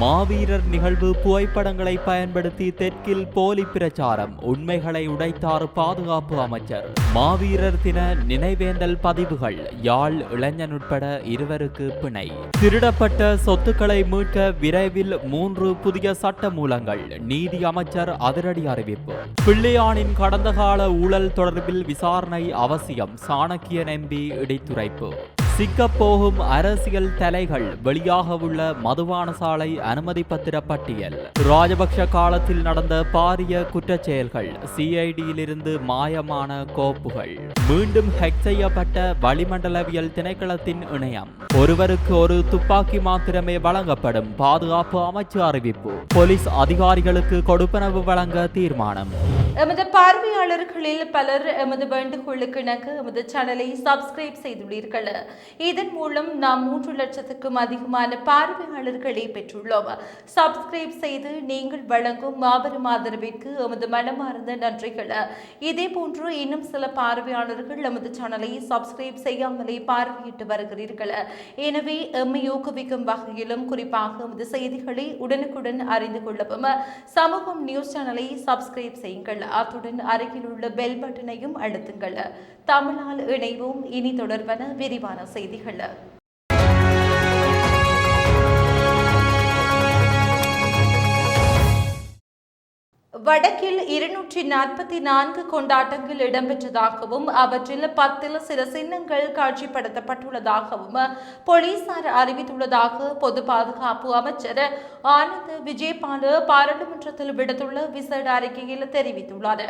மாவீரர் நிகழ்வு புகைப்படங்களை பயன்படுத்தி தெற்கில் போலி பிரச்சாரம் உண்மைகளை உடைத்தார் பாதுகாப்பு அமைச்சர். மாவீரர் தின நினைவேந்தல் பதிவுகள் யாழ் இளைஞன் உட்பட இருவருக்கு பிணை. திருடப்பட்ட சொத்துக்களை மீட்க விரைவில் மூன்று புதிய சட்ட மூலங்கள் நீதி அமைச்சர் அதிரடி அறிவிப்பு. பிள்ளையானின் கடந்த கால ஊழல் தொடர்பில் விசாரணை அவசியம் சாணக்கியன் எம்பி இடித்துரைப்பு. சிக்கப்போகும் அரசியல் தலைகள் வெளியாகவுள்ள மதுபான சாலை அனுமதி பத்திர பட்டியல் ராஜபக்ஷ காலத்தில் நடந்த பாரிய குற்றச் செயல்கள் சிஐடியிலிருந்து மாயமான கோப்புகள். மீண்டும் ஹெக் செய்யப்பட்ட வளிமண்டலவியல் திணைக்களத்தின் இணையம். ஒருவருக்கு ஒரு துப்பாக்கி மாத்திரமே வழங்கப்படும் பாதுகாப்பு அமைச்சு அறிவிப்பு. போலீஸ் அதிகாரிகளுக்கு கொடுப்பனவு வழங்க தீர்மானம். எமது பார்வையாளர்களில் பலர் எமது வேண்டுகோளுக்கு இணங்க எமது சேனலை சப்ஸ்கிரைப் செய்துள்ளீர்கள். இதன் மூலம் நாம் மூன்று லட்சத்துக்கும் அதிகமான பார்வையாளர்களை பெற்றுள்ளோம். சப்ஸ்கிரைப் செய்து நீங்கள் வழங்கும் மாபெரும் ஆதரவிற்கு எமது மனமார்ந்த நன்றிகள். இதே போன்று இன்னும் சில பார்வையாளர்கள் எமது சேனலை சப்ஸ்கிரைப் செய்யாமலே பார்வையிட்டு வருகிறீர்கள். எனவே எம்மை ஊக்குவிக்கும் வகையிலும் குறிப்பாக எமது செய்திகளை உடனுக்குடன் அறிந்து கொள்ளவும் சமூகம் நியூஸ் சேனலை சப்ஸ்கிரைப் செய்யுங்கள். அத்துடன் அருகில் உள்ள பெல் பட்டனையும் அழுத்துங்கள். தமிழால் இணைவோம். இனி தொடர்பான விரிவான செய்திகள். வடக்கில் இருநூற்றி நாற்பத்தி நான்கு கொண்டாட்டங்கள் இடம்பெற்றதாகவும் அவற்றில் பத்தில் சில சின்னங்கள் காட்சிப்படுத்தப்பட்டுள்ளதாகவும் போலீசார் அறிவித்துள்ளதாக பொது பாதுகாப்பு அமைச்சர் ஆனந்த் விஜயபால பாராளுமன்றத்தில் விடுத்துள்ள விசேட அறிக்கையில் தெரிவித்துள்ளார்.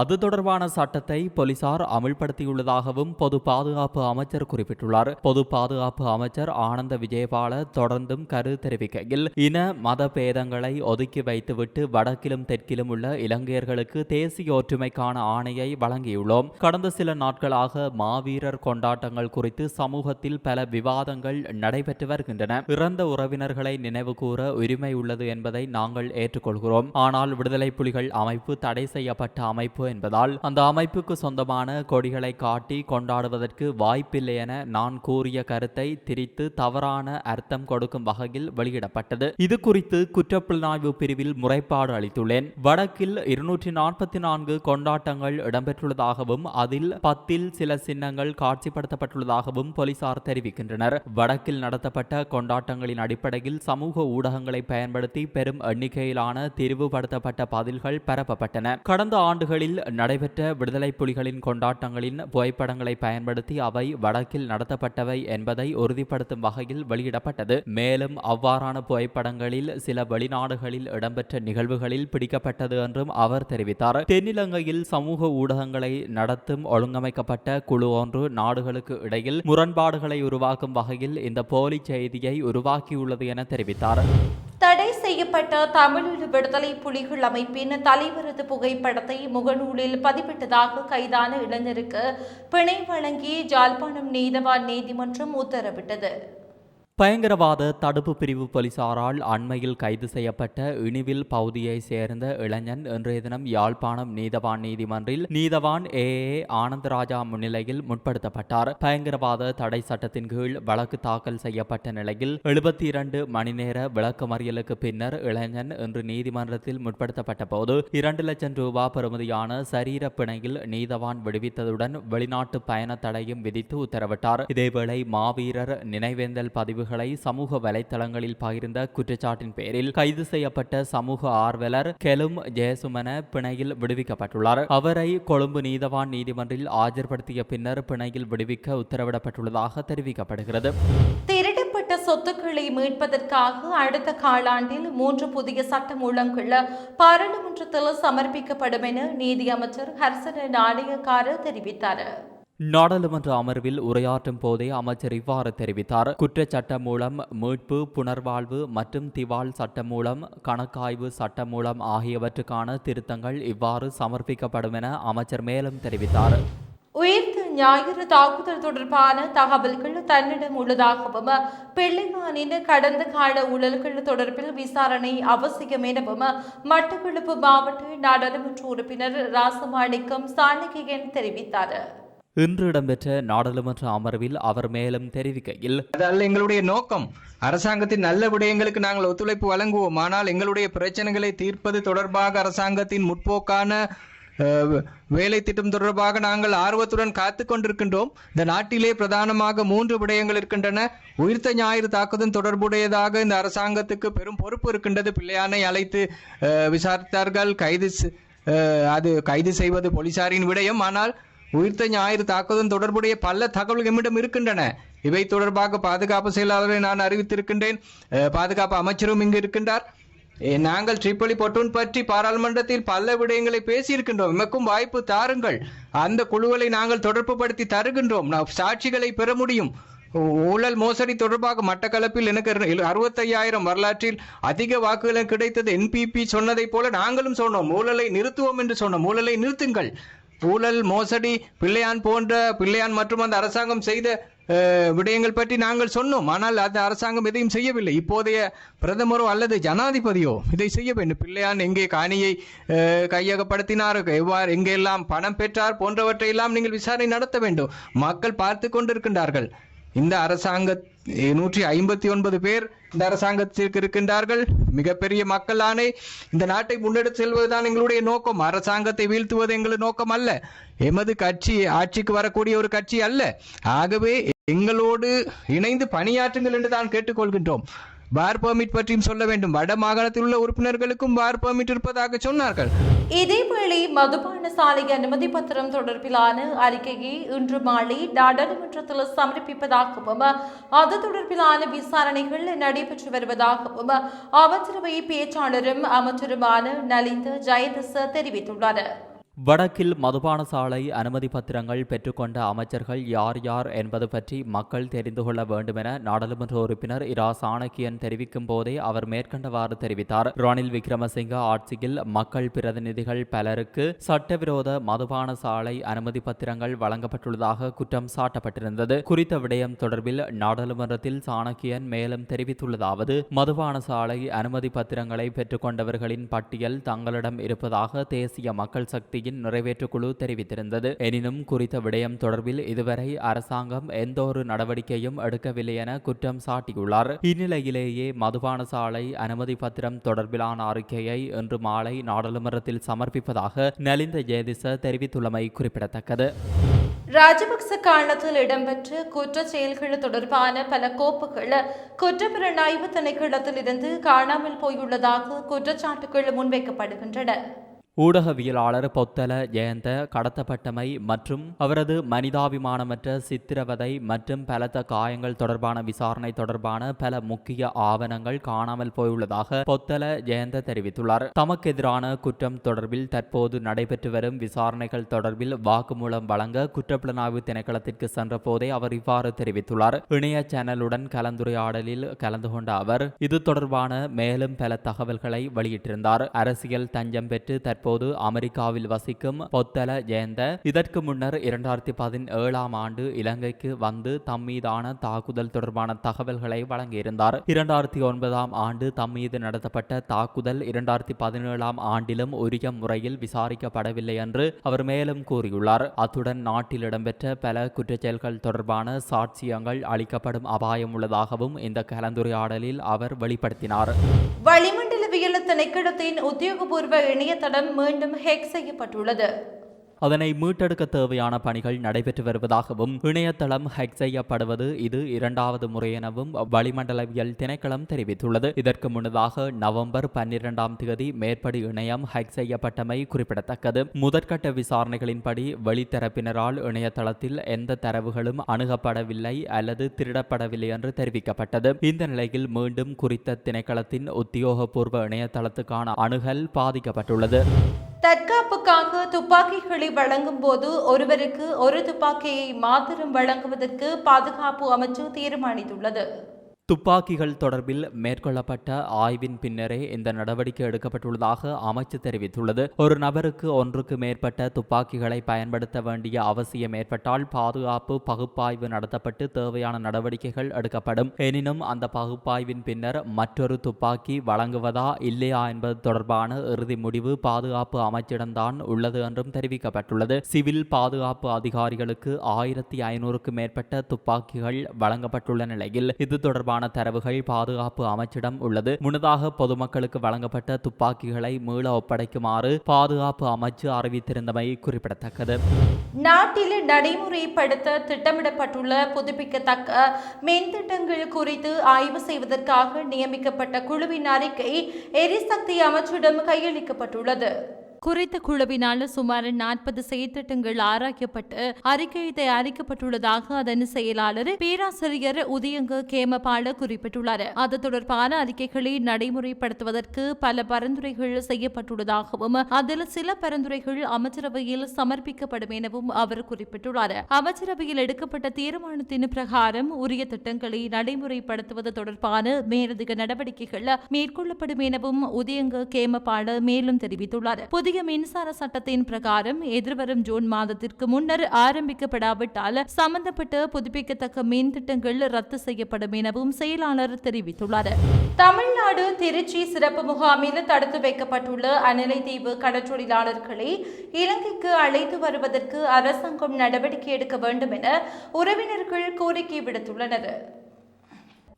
அது தொடர்பான சட்டத்தை போலீசார் அமல்படுத்தியுள்ளதாகவும் பொது பாதுகாப்பு அமைச்சர் குறிப்பிட்டுள்ளார். பொது பாதுகாப்பு அமைச்சர் ஆனந்த விஜயபால தொடர்ந்தும் கரு தெரிவிக்கையில் இன மத பேதங்களை ஒதுக்கி வைத்துவிட்டு வடக்கிலும் தெற்கிலும் உள்ள இலங்கையர்களுக்கு தேசிய ஒற்றுமைக்கான ஆணையை வழங்கியுள்ளோம். கடந்த சில நாட்களாக மாவீரர் கொண்டாட்டங்கள் குறித்து சமூகத்தில் பல விவாதங்கள் நடைபெற்று வருகின்றன. இறந்த உறவினர்களை நினைவு கூற உரிமை உள்ளது என்பதை நாங்கள் ஏற்றுக்கொள்கிறோம். ஆனால் விடுதலை புலிகள் அமைப்பு தடை செய்யப்பட்ட அமைப்பு என்பதால் அந்த அமைப்புக்கு சொந்தமான கொடிகளை காட்டி கொண்டாடுவதற்கு வாய்ப்பில்லை என நான் கூறிய கருத்தை திரித்து தவறான அர்த்தம் கொடுக்கும் வகையில் வெளியிடப்பட்டது. இது குறித்து குற்றப்புலனாய்வு பிரிவில் முறைப்பாடு அளித்துள்ளேன். வடக்கில் இருநூற்றி நாற்பத்தி நான்கு கொண்டாட்டங்கள் இடம்பெற்றுள்ளதாகவும் அதில் பத்தில் சில சின்னங்கள் காட்சிப்படுத்தப்பட்டுள்ளதாகவும் போலீசார் தெரிவிக்கின்றனர். வடக்கில் நடத்தப்பட்ட கொண்டாட்டங்களின் அடிப்படையில் சமூக ஊடகங்களை பயன்படுத்தி பெரும் எண்ணிக்கையிலான திரிவுபடுத்தப்பட்ட பதில்கள் பரப்பப்பட்டன கடந்த ஆண்டுகளில் நடைபெற்ற விடுதலை புலிகளின் கொண்டாட்டங்களின் புகைப்படங்களை பயன்படுத்தி அவை வடக்கில் நடத்தப்பட்டவை என்பதை உறுதிப்படுத்தும் வகையில் வெளியிடப்பட்டது. மேலும் அவ்வாறான புகைப்படங்களில் சில வெளிநாடுகளில் இடம்பெற்ற நிகழ்வுகளில் பிடிக்கப்பட்டது என்றும் அவர் தெரிவித்தார். தென்னிலங்கையில் சமூக ஊடகங்களை நடத்தும் ஒழுங்கமைக்கப்பட்ட குழு ஒன்று நாடுகளுக்கு இடையில் முரண்பாடுகளை உருவாக்கும் வகையில் இந்த போலி செய்தியை உருவாக்கியுள்ளது என தெரிவித்தார். தடை தமிழீழ விடுதலை புலிகள் அமைப்பின் தலைவரது புகைப்படத்தை முகநூலில் பதிவிட்டதாக கைதான இளைஞருக்கு பிணை வழங்கி ஜாழ்ப்பாணம் நீதவான் நீதிமன்றம் உத்தரவிட்டது. பயங்கரவாத தடுப்பு பிரிவு போலீசாரால் அண்மையில் கைது செய்யப்பட்ட இனிவில் பகுதியை சேர்ந்த இளைஞன் இன்றைய தினம் யாழ்ப்பாணம் நீதவான் நீதிமன்றில் நீதவான் ஏ ஏ ஆனந்தராஜா முன்னிலையில் முற்படுத்தப்பட்டார். பயங்கரவாத தடை சட்டத்தின் கீழ் வழக்கு தாக்கல் செய்யப்பட்ட நிலையில் எழுபத்தி இரண்டு மணி நேர விளக்கமறியலுக்கு பின்னர் இளைஞன் இன்று நீதிமன்றத்தில் முற்படுத்தப்பட்ட போது இரண்டு லட்சம் ரூபாய் பெறுமதியான சரீர பிணையில் நீதவான் விடுவித்ததுடன் வெளிநாட்டு பயண தடையும் விதித்து உத்தரவிட்டார். இதேவேளை மாவீரர் நினைவேந்தல் பதிவு பதிவுகளை சமூக வலைதளங்களில் பகிர்ந்த குற்றச்சாட்டின் பேரில் கைது செய்யப்பட்ட சமூக ஆர்வலர் கெலும் ஜெயசுமன பிணையில் விடுவிக்கப்பட்டுள்ளார். அவரை கொழும்பு நீதவான் நீதிமன்றில் ஆஜர்படுத்திய பின்னர் பிணையில் விடுவிக்க உத்தரவிடப்பட்டுள்ளதாக தெரிவிக்கப்படுகிறது. திருடப்பட்ட சொத்துக்களை மீட்பதற்காக அடுத்த காலாண்டில் மூன்று புதிய சட்டமூலங்கள் பாராளுமன்றத்தில் சமர்ப்பிக்கப்படும் என நீதி அமைச்சர் ஹர்சன நாணயக்கார தெரிவித்தார். நாடாளுமன்ற அமர்வில் உரையாற்றும் போதே அமைச்சர் இவ்வாறு தெரிவித்தார். குற்றச்சட்டம் மூலம் மீட்பு புனர்வாழ்வு மற்றும் திவால் சட்டம் மூலம் கணக்காய்வு சட்டம் மூலம் ஆகியவற்றுக்கான திருத்தங்கள் இவ்வாறு சமர்ப்பிக்கப்படும் என அமைச்சர் மேலும் தெரிவித்தார். உயிர்த்த ஞாயிறு தாக்குதல் தொடர்பான தகவல்கள் தன்னிடம் உள்ளதாகவும் பிள்ளைமானின் கடந்த கால ஊழல்கள் தொடர்பில் விசாரணை அவசியம் எனவும் மட்டக்களப்பு மாவட்ட நாடாளுமன்ற உறுப்பினர் ராசமாணிக்கம் சாணக்கியன் தெரிவித்தார். இன்று இடம்பெற்ற நாடாளுமன்ற அமர்வில் அவர் மேலும் தெரிவிக்கையில் அதல்ல எங்களுடைய நோக்கம். அரசாங்கத்தின் நல்ல விடயங்களுக்கு நாங்கள் ஒத்துழைப்பு வழங்குவோம். ஆனால் எங்களுடைய பிரச்சனைகளை தீர்ப்பது தொடர்பாக அரசாங்கத்தின் முற்போக்கான வேலை திட்டம் தொடர்பாக நாங்கள் ஆர்வத்துடன் காத்து கொண்டிருக்கின்றோம். இந்த நாட்டிலே பிரதானமாக மூன்று விடயங்கள் இருக்கின்றன. உயிர்த்த ஞாயிறு தாக்குதல் தொடர்புடையதாக இந்த அரசாங்கத்துக்கு பெரும் பொறுப்பு இருக்கின்றது. பிள்ளையானை அழைத்து விசாரித்தார்கள். கைது செ- அது கைது செய்வது போலீசாரின் விடயம். ஆனால் உயிர்த்த ஞாயிறு தாக்குதல் தொடர்புடைய பல தகவல்கள் எம்மிடம் இருக்கின்றன. இவை தொடர்பாக பாதுகாப்பு செயலாளரை நான் அறிவித்திருக்கின்றேன். பாதுகாப்பு அமைச்சரும் இங்கு இருக்கின்றார். நாங்கள் ட்ரிப்பலி பொட்டூன் பற்றி பாராளுமன்றத்தில் பல விடயங்களை பேசியிருக்கின்றோம். எமக்கும் வாய்ப்பு தாருங்கள். அந்த குழுக்களை நாங்கள் தொடர்பு படுத்தி தருகின்றோம். நான் சாட்சிகளை பெற முடியும். ஊழல் மோசடி தொடர்பாக மட்டக்களப்பில் எனக்கு அறுபத்தையாயிரம் வரலாற்றில் அதிக வாக்குகள் கிடைத்தது. என்பிபி சொன்னதைப் போல நாங்களும் சொன்னோம். ஊழலை நிறுத்துவோம் என்று சொன்னோம். ஊழலை நிறுத்துங்கள். ஊழல் மோசடி பிள்ளையான் போன்ற பிள்ளையான் மற்றும் அந்த அரசாங்கம் செய்த விடயங்கள் பற்றி நாங்கள் சொன்னோம். ஆனால் அந்த அரசாங்கம் எதையும் செய்யவில்லை. இப்போதைய பிரதமரோ அல்லது ஜனாதிபதியோ இதை செய்ய வேண்டும். பிள்ளையான் எங்கே காணியை கையகப்படுத்தினார் எவ்வாறு எங்கெல்லாம் பணம் பெற்றார் போன்றவற்றை எல்லாம் நீங்கள் விசாரணை நடத்த வேண்டும். மக்கள் பார்த்து கொண்டிருக்கின்றார்கள். இந்த அரசாங்க நூற்றி ஐம்பத்தி ஒன்பது பேர் இந்த அரசாங்கத்திற்கு இருக்கின்றார்கள். மிகப்பெரிய மக்களானே இந்த நாட்டை முன்னெடுத்து செல்வதுதான் எங்களுடைய நோக்கம். அரசாங்கத்தை வீழ்த்துவது எங்களது நோக்கம் அல்ல. எமது கட்சி ஆட்சிக்கு வரக்கூடிய ஒரு கட்சி அல்ல. ஆகவே எங்களோடு இணைந்து பணியாற்றுங்கள் என்று தான் கேட்டுக்கொள்கின்றோம். பார் பர்மிட் பற்றியும் சொல்ல வேண்டும். வட மாகாணத்தில் உள்ள உறுப்பினர்களுக்கும் பார் பர்மிட் இருப்பதாக சொன்னார்கள். இதேவேளை மதுபான சாலை அனுமதி பத்திரம் தொடர்பிலான அறிக்கையை இன்று மாலை நாடாளுமன்றத்தில் சமர்ப்பிப்பதாகவும் அது தொடர்பிலான விசாரணைகள் நடைபெற்று வருவதாகவும் அமைச்சரவை பேச்சாளரும் அமைச்சருமான நலிந்த ஜெயதிச தெரிவித்துள்ளார். வடக்கில் மதுபான சாலை அனுமதி பத்திரங்கள் பெற்றுக்கொண்ட அமைச்சர்கள் யார் யார் என்பது பற்றி மக்கள் தெரிந்து கொள்ள வேண்டுமென நாடாளுமன்ற உறுப்பினர் இரா. சாணக்கியன் தெரிவிக்கும் போதே அவர் மேற்கண்டவாறு தெரிவித்தார். ரணில் விக்ரமசிங்க ஆட்சியில் மக்கள் பிரதிநிதிகள் பலருக்கு சட்டவிரோத மதுபான சாலை அனுமதி பத்திரங்கள் வழங்கப்பட்டுள்ளதாக குற்றம் சாட்டப்பட்டிருந்தது. குறித்த விடயம் தொடர்பில் நாடாளுமன்றத்தில் சாணக்கியன் மேலும் தெரிவித்துள்ளதாவது மதுபான சாலை அனுமதி பத்திரங்களை பெற்றுக்கொண்டவர்களின் பட்டியல் தங்களிடம் இருப்பதாக தேசிய மக்கள் சக்தி சக்தியின் நிறைவேற்றுக்குழு தெரிவித்திருந்தது. எனினும் குறித்த விடயம் தொடர்பில் இதுவரை அரசாங்கம் எந்த ஒரு நடவடிக்கையும் எடுக்கவில்லை என குற்றம் சாட்டியுள்ளார். இந்நிலையிலேயே மதுபான சாலை அனுமதி பத்திரம் தொடர்பிலான அறிக்கையை இன்று மாலை நாடாளுமன்றத்தில் சமர்ப்பிப்பதாக நலிந்த ஜெயதிச தெரிவித்துள்ளமை குறிப்பிடத்தக்கது. ராஜபக்ச காலத்தில் இடம்பெற்ற குற்ற செயல்கள் தொடர்பான பல கோப்புகள் குற்றப்புலனாய்வு திணைக்களத்தில் இருந்து காணாமல் போயுள்ளதாக குற்றச்சாட்டுகள் முன்வைக்கப்படுகின்றன. ஊடகவியலாளர் பொத்தல ஜெயந்த கடத்தப்பட்டமை மற்றும் அவரது மனிதாபிமானமற்ற சித்திரவதை மற்றும் பலத்த காயங்கள் தொடர்பான விசாரணை தொடர்பான பல முக்கிய ஆவணங்கள் காணாமல் போயுள்ளதாக பொத்தல ஜெயந்த தெரிவித்துள்ளார். தமக்கு எதிரான குற்றம் தொடர்பில் தற்போது நடைபெற்று வரும் விசாரணைகள் தொடர்பில் வாக்குமூலம் வழங்க குற்றப்புலனாய்வு திணைக்களத்திற்கு சென்ற போதே அவர் இவ்வாறு தெரிவித்துள்ளார். இணைய சேனலுடன் கலந்துரையாடலில் கலந்து கொண்ட அவர் இது தொடர்பான மேலும் பல தகவல்களை வெளியிட்டிருந்தார். அரசியல் தஞ்சம் பெற்று தற்போது அமெரிக்காவில் வசிக்கும் பொத்தல ஜெயந்த. இதற்கு முன்னர் இரண்டாயிரத்தி பதினேழாம் ஆண்டு இலங்கைக்கு வந்து தம் மீதான தாக்குதல் தொடர்பான தகவல்களை வழங்கியிருந்தார். இரண்டாயிரத்தி ஒன்பதாம் ஆண்டு தம் மீது நடத்தப்பட்ட தாக்குதல் இரண்டாயிரத்தி பதினேழாம் ஆண்டிலும் உரிய முறையில் விசாரிக்கப்படவில்லை என்று அவர் மேலும் கூறியுள்ளார். அத்துடன் நாட்டில் இடம்பெற்ற பல குற்றச்செயல்கள் தொடர்பான சாட்சியங்கள் அளிக்கப்படும் அபாயம் உள்ளதாகவும் இந்த கலந்துரையாடலில் அவர் வெளிப்படுத்தினார். வளிமண்டலவியல் திணைக்களத்தின் உத்தியோகபூர்வ இணையதளம் மீண்டும் ஹேக் செய்யப்பட்டுள்ளது. அதனை மீட்டெடுக்க தேவையான பணிகள் நடைபெற்று வருவதாகவும் இணையதளம் ஹேக் செய்யப்படுவது இது இரண்டாவது முறை எனவும் வளிமண்டலவியல் திணைக்களம் தெரிவித்துள்ளது. இதற்கு முன்னதாக நவம்பர் பன்னிரெண்டாம் தேதி மேற்படி இணையம் ஹேக் செய்யப்பட்டமை குறிப்பிடத்தக்கது. முதற்கட்ட விசாரணைகளின்படி வெளித்தரப்பினரால் இணையதளத்தில் எந்த தரவுகளும் அணுகப்படவில்லை அல்லது திருடப்படவில்லை என்று தெரிவிக்கப்பட்டது. இந்த நிலையில் மீண்டும் குறித்த திணைக்களத்தின் உத்தியோகபூர்வ இணையதளத்துக்கான அணுகல் பாதிக்கப்பட்டுள்ளது. தற்காப்புக்காக துப்பாக்கிகளை வழங்கும் போது ஒருவருக்கு ஒரு துப்பாக்கியை மாத்திரம் வழங்குவதற்கு பாதுகாப்பு அமைச்சு தீர்மானித்துள்ளது. துப்பாக்கிகள் தொடர்பில் மேற்கொள்ளப்பட்ட ஆய்வின் பின்னரே இந்த நடவடிக்கை எடுக்கப்பட்டுள்ளதாக அமைச்சு தெரிவித்துள்ளது. ஒரு நபருக்கு ஒன்றுக்கு மேற்பட்ட துப்பாக்கிகளை பயன்படுத்த வேண்டிய அவசியம் ஏற்பட்டால் பாதுகாப்பு பகுப்பாய்வு நடத்தப்பட்டு தேவையான நடவடிக்கைகள் எடுக்கப்படும். எனினும் அந்த பகுப்பாய்வின் பின்னர் மற்றொரு துப்பாக்கி வழங்குவதா இல்லையா என்பது தொடர்பான இறுதி முடிவு பாதுகாப்பு அமைச்சிடம்தான் உள்ளது என்றும் தெரிவிக்கப்பட்டுள்ளது. சிவில் பாதுகாப்பு அதிகாரிகளுக்கு ஆயிரத்தி ஐநூறுக்கு மேற்பட்ட துப்பாக்கிகள் வழங்கப்பட்டுள்ள நிலையில் இது தொடர்பான தரவுகள் பாதுகாப்பு அமைச்சிடம் உள்ளது. முன்னதாக பொதுமக்களுக்கு வழங்கப்பட்ட துப்பாக்கிகளை மீள ஒப்படைக்குமாறு பாதுகாப்பு அமைச்சு அறிவித்திருந்தமை குறிப்பிடத்தக்கது. நாட்டில் நடைமுறைப்படுத்த திட்டமிடப்பட்டுள்ள புதுப்பிக்கத்தக்க மின் திட்டங்கள் குறித்து ஆய்வு செய்வதற்காக நியமிக்கப்பட்ட குழுவின் அறிக்கை எரிசக்தி அமைச்சிடம் கையளிக்கப்பட்டுள்ளது. குறித்த குழுவினால் சுமார் நாற்பது செயற்திட்டங்கள் ஆராயப்பட்டு அறிக்கை தயாரிக்கப்பட்டுள்ளதாக அதன் செயலாளர் பேராசிரியர் உதயங்க கேமபால குறிப்பிட்டுள்ளார். அது தொடர்பான அறிக்கைகளை நடைமுறைப்படுத்துவதற்கு பல பரிந்துரைகள் செய்யப்பட்டுள்ளதாகவும் அதில் சில பரிந்துரைகள் அமைச்சரவையில் சமர்ப்பிக்கப்படும் எனவும் அவர் குறிப்பிட்டுள்ளார். அமைச்சரவையில் எடுக்கப்பட்ட தீர்மானத்தின் பிரகாரம் உரிய திட்டங்களை நடைமுறைப்படுத்துவது தொடர்பான மேலதிக நடவடிக்கைகள் மேற்கொள்ளப்படும் எனவும் உதயங்க கேமபால மேலும் தெரிவித்துள்ளார். புதிய மின்சார சட்டத்தின் பிரகாரம் எதிர்வரும் ஜூன் மாதத்திற்கு முன்னர் ஆரம்பிக்கப்படாவிட்டால் சம்பந்தப்பட்ட புதுப்பிக்கத்தக்க மின் திட்டங்கள் ரத்து செய்யப்படும் எனவும் செயலாளர் தெரிவித்துள்ளார். தமிழ்நாடு திருச்சி சிறப்பு முகாமில் தடுத்து வைக்கப்பட்டுள்ள அனலை கடற்றொழிலாளர்களை இலங்கைக்கு அழைத்து வருவதற்கு அரசாங்கம் நடவடிக்கை எடுக்க வேண்டும் என உறவினர்கள் கோரிக்கை விடுத்துள்ளனர்.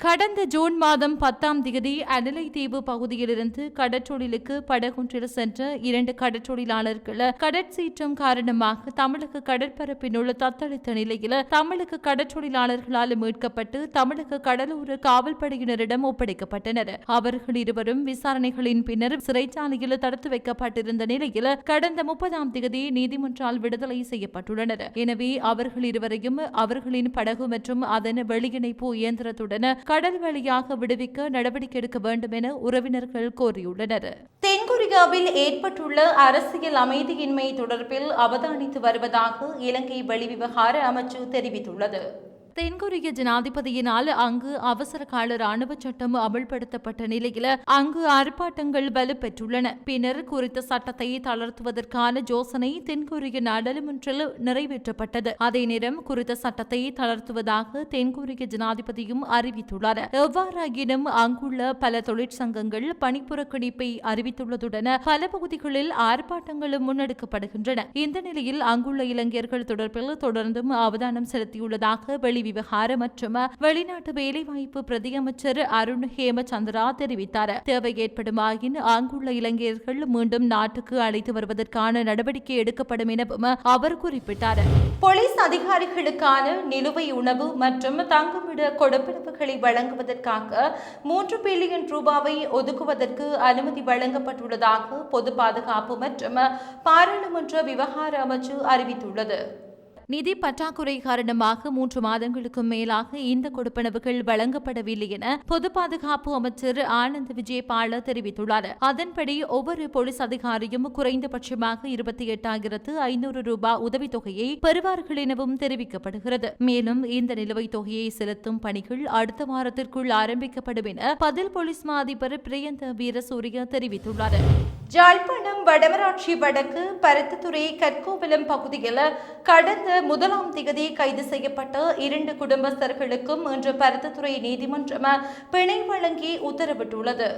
கடந்த ஜூன் மாதம் பத்தாம் தேதி அனலை தீவு பகுதியிலிருந்து கடற்றொழிலுக்கு படகொன்றில் சென்ற இரண்டு கடற்றொழிலாளர்கள் கடற்சீற்றம் காரணமாக தமிழக கடற்பரப்பினுள் தத்தளித்த நிலையில் தமிழக கடற்றொழிலாளர்களால் மீட்கப்பட்டு தமிழக கடலோர காவல்படையினரிடம் ஒப்படைக்கப்பட்டனர். அவர்கள் இருவரும் விசாரணைகளின் பின்னர் சிறைச்சாலையில் தடுத்து வைக்கப்பட்டிருந்த நிலையில் கடந்த முப்பதாம் தேதி நீதிமன்றால் விடுதலை செய்யப்பட்டுள்ளனர். எனவே அவர்கள் இருவரையும் அவர்களின் படகு மற்றும் அதன் வெளியிணைப்பு இயந்திரத்துடன் கடல் வழியாக விடுவிக்க நடவடிக்கை எடுக்க வேண்டும் என உறவினர்கள் கோரியுள்ளனர். தென்கொரியாவில் ஏற்பட்டுள்ள அரசியல் அமைதியின்மை தொடர்பில் அவதானித்து வருவதாக இலங்கை வெளிவிவகார அமைச்சு தெரிவித்துள்ளது. தென்கொரிய ஜனாதிபதியினால் அங்கு அவசர கால ராணுவ சட்டம் அமல்படுத்தப்பட்ட நிலையில் அங்கு ஆர்ப்பாட்டங்கள் வலுப்பெற்றுள்ளன. பின்னர் குறித்த சட்டத்தை தளர்த்துவதற்கான யோசனை தென்கொரிய நாடாளுமன்றில் நிறைவேற்றப்பட்டது. அதே நேரம் குறித்த சட்டத்தை தளர்த்துவதாக தென்கொரிய ஜனாதிபதியும் அறிவித்துள்ளார். எவ்வாறாயினும் அங்குள்ள பல தொழிற்சங்கங்கள் பணிப்புறக்கணிப்பை அறிவித்துள்ளதுடன் பல பகுதிகளில் ஆர்ப்பாட்டங்களும் முன்னெடுக்கப்படுகின்றன. இந்த நிலையில் அங்குள்ள இளைஞர்கள் தொடர்பில் தொடர்ந்தும் அவதானம் செலுத்தியுள்ளதாக வெளி விவகார மற்றும் வெளிநாட்டு வேலைவாய்ப்பு பிரதியமைச்சர் அருண் ஹேமச்சந்திரா தெரிவித்தார். தேவை ஏற்படுமாயின் அங்குள்ள இளைஞர்கள் மீண்டும் நாட்டுக்கு அழைத்து வருவதற்கான நடவடிக்கை எடுக்கப்படும் எனவும் அவர் குறிப்பிட்டார். போலீஸ் அதிகாரிகளுக்கான நிலுவை உணவு மற்றும் தங்குமிட கொடுப்பனவுகளை வழங்குவதற்காக மூன்று பில்லியன் ரூபாவை ஒதுக்குவதற்கு அனுமதி வழங்கப்பட்டுள்ளதாக பொது பாதுகாப்பு மற்றும் பாராளுமன்ற விவகார அமைச்சு அறிவித்துள்ளது. நிதி பற்றாக்குறை காரணமாக மூன்று மாதங்களுக்கும் மேலாக இந்த கொடுப்பனவுகள் வழங்கப்படவில்லை என பொது பாதுகாப்பு அமைச்சர் ஆனந்த் விஜயபால தெரிவித்துள்ளார். அதன்படி ஒவ்வொரு போலீஸ் அதிகாரியும் குறைந்தபட்சமாக இருபத்தி எட்டாயிரத்து ஐநூறு ரூபாய் உதவித்தொகையை பெறுவார்கள் எனவும் தெரிவிக்கப்படுகிறது. மேலும் இந்த நிலுவைத் தொகையை செலுத்தும் பணிகள் அடுத்த வாரத்திற்குள் ஆரம்பிக்கப்படும் என பதில் போலீஸ் மா அதிபர் பிரியந்த வீரசூரிய தெரிவித்துள்ளார். ஜாழ்ப்பாணம் வடமராட்சி வடக்கு பருத்தித்துறை கற்கோவிலம் பகுதியில் கடந்த முதலாம் திகதி கைது செய்யப்பட்ட இரண்டு குடும்பஸ்தர்களுக்கும் இன்று பருத்தித்துறை நீதிமன்றம் பிணை வழங்கி உத்தரவிட்டுள்ளது.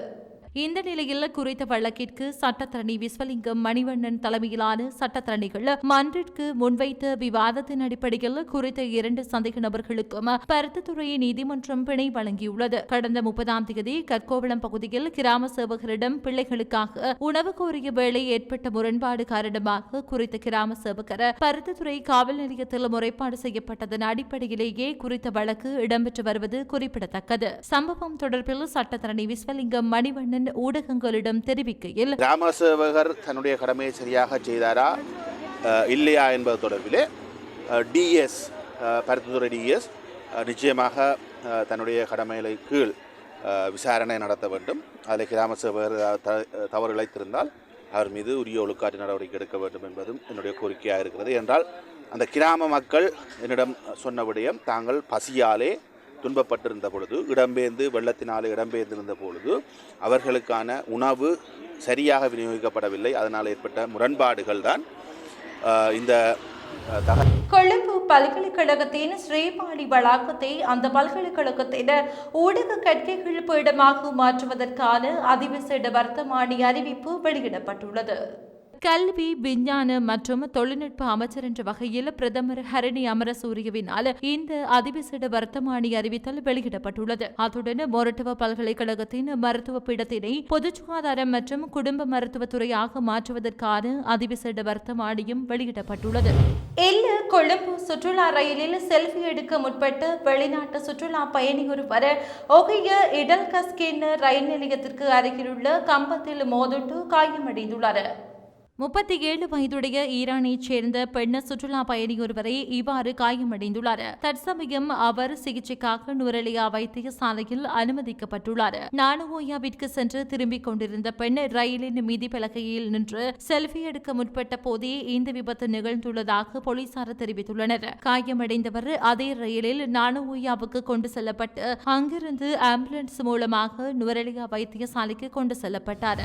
இந்த நிலையில் குறித்த வழக்கிற்கு சட்டத்தரணி விஸ்வலிங்கம் மணிவண்ணன் தலைமையிலான சட்டத்தரணிகள் மன்றிற்கு முன்வைத்த விவாதத்தின் அடிப்படையில் குறித்த இரண்டு சந்தேக நபர்களுக்கும் பருத்தத்துறை நீதிமன்றம் பிணை வழங்கியுள்ளது. கடந்த முப்பதாம் தேதி கற்கோவளம் பகுதியில் கிராம சேவகரிடம் பிள்ளைகளுக்காக உணவு கோரிய வேளை ஏற்பட்ட முரண்பாடு காரணமாக குறித்த கிராம சேவகர் பருத்தத்துறை காவல் நிலையத்தில் முறைப்பாடு செய்யப்பட்டதன் அடிப்படையிலேயே குறித்த வழக்கு இடம்பெற்று வருவது குறிப்பிடத்தக்கது. சம்பவம் தொடர்பில் சட்டத்தரணி விஸ்வலிங்கம் மணிவண்ணன் ஊடகங்களிடம் தெரிவிக்கையில் கிராம சேவகர் தன்னுடைய கடமையை சரியாக செய்தாரா? இல்லையா என்பது தொடர்பிலே டிஎஸ் பருத்தித்துறை டிஎஸ் நிச்சயமாக தன்னுடைய கடமைகளை கீழ் விசாரணை நடத்த வேண்டும். அதில் கிராம சேவகர் த- தவறு இழைத்திருந்தால் அவர் மீது உரிய ஒழுக்காற்று நடவடிக்கை எடுக்க வேண்டும் என்பதும் என்னுடைய கோரிக்கையாக இருக்கிறது. என்றால் அந்த கிராம மக்கள் என்னிடம் சொன்ன விடயம் தாங்கள் பசியாலே துன்பப்பட்டிருந்த பொழுது இடம்பெயர்ந்து வெள்ளத்தினால் இடம்பெயர்ந்திருந்த பொழுது அவர்களுக்கான உணவு சரியாக விநியோகிக்கப்படவில்லை. அதனால் ஏற்பட்ட முரண்பாடுகள் தான் இந்த கொழும்பு பல்கலைக்கழகத்தின் ஸ்ரீபாடி வளாகத்தை அந்த பல்கலைக்கழகத்தின் ஊடக கற்கைகள் பீடமாக மாற்றுவதற்கான அதிவிசேட வர்த்தமானி அறிவிப்பு வெளியிடப்பட்டுள்ளது. கல்வி விஞ்ஞான மற்றும் தொழில்நுட்ப அமைச்சர் என்ற வகையில் பிரதமர் ஹரணி அமரசூரியவினால் இந்த அதிவிசேட வர்த்தமானி அறிவித்தல் வெளியிடப்பட்டுள்ளது. அத்துடன் மொரட்டுவ பல்கலைக்கழகத்தின் மருத்துவ பீடத்தினை பொது சுகாதாரம் மற்றும் குடும்ப மருத்துவத்துறையாக மாற்றுவதற்கான அதிவிசேட வர்த்தமானியும் வெளியிடப்பட்டுள்ளது. இல்ல கொழும்பு சுற்றுலா ரயிலில் செல்ஃபி எடுக்க முற்பட்டு வெளிநாட்டு சுற்றுலா பயணி ஒருவர் ஒகைய இடல் கஸ்கின் ரயில் நிலையத்திற்கு அருகிலுள்ள கம்பத்தில் மோதுண்டு காயமடைந்துள்ளார். முப்பத்தி ஏழு வயதுடைய ஈரானைச் சேர்ந்த பெண் சுற்றுலா பயணி ஒருவரை இவ்வாறு காயமடைந்துள்ளார். தற்சமயம் அவர் சிகிச்சைக்காக நுரலியா வைத்தியசாலையில் அனுமதிக்கப்பட்டுள்ளார். நானுவோயாவிற்கு சென்று திரும்பிக் கொண்டிருந்த பெண் ரயிலின் மீதி பலகையில் நின்று செல்ஃபி எடுக்க முற்பட்ட போதே இந்த விபத்து நிகழ்ந்துள்ளதாக போலீசார் தெரிவித்துள்ளனர். காயமடைந்தவர் அதே ரயிலில் நானுவோயாவுக்கு கொண்டு செல்லப்பட்டு அங்கிருந்து ஆம்புலன்ஸ் மூலமாக நுரலியா வைத்தியசாலைக்கு கொண்டு செல்லப்பட்டார்.